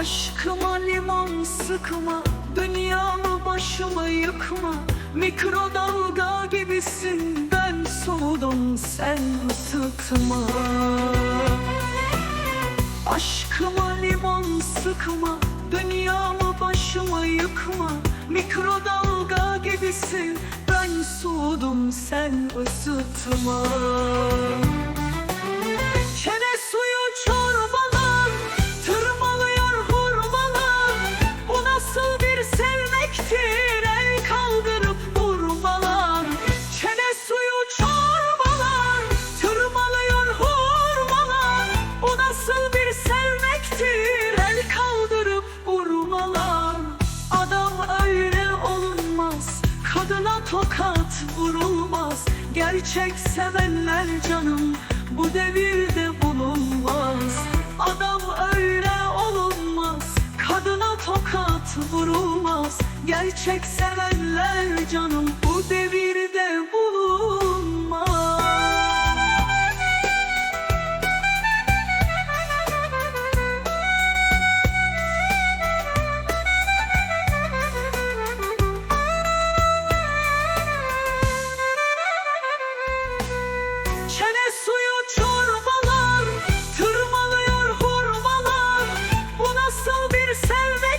Aşkıma limon sıkma Dünyamı başıma yıkma. Mikrodalga gibisin Ben soğudum sen ısıtma. Aşkıma limon sıkma Dünyamı başıma yıkma. Mikrodalga gibisin Ben soğudum sen ısıtma tokat vurulmaz Gerçek sevenler canım Bu devirde bulunmaz. Adam öyle olunmaz Kadına tokat vurulmaz Gerçek sevenler canım Bu devirde bulunmaz seni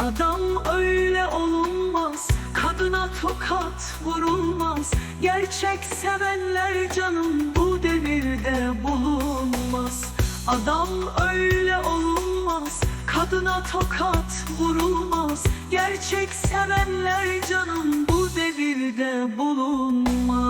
Adam öyle olunmaz Kadına tokat vurulmaz. Gerçek sevenler canım Bu devirde bulunmaz. Adam öyle olunmaz Kadına tokat vurulmaz. Gerçek sevenler canım Bu devirde bulunmaz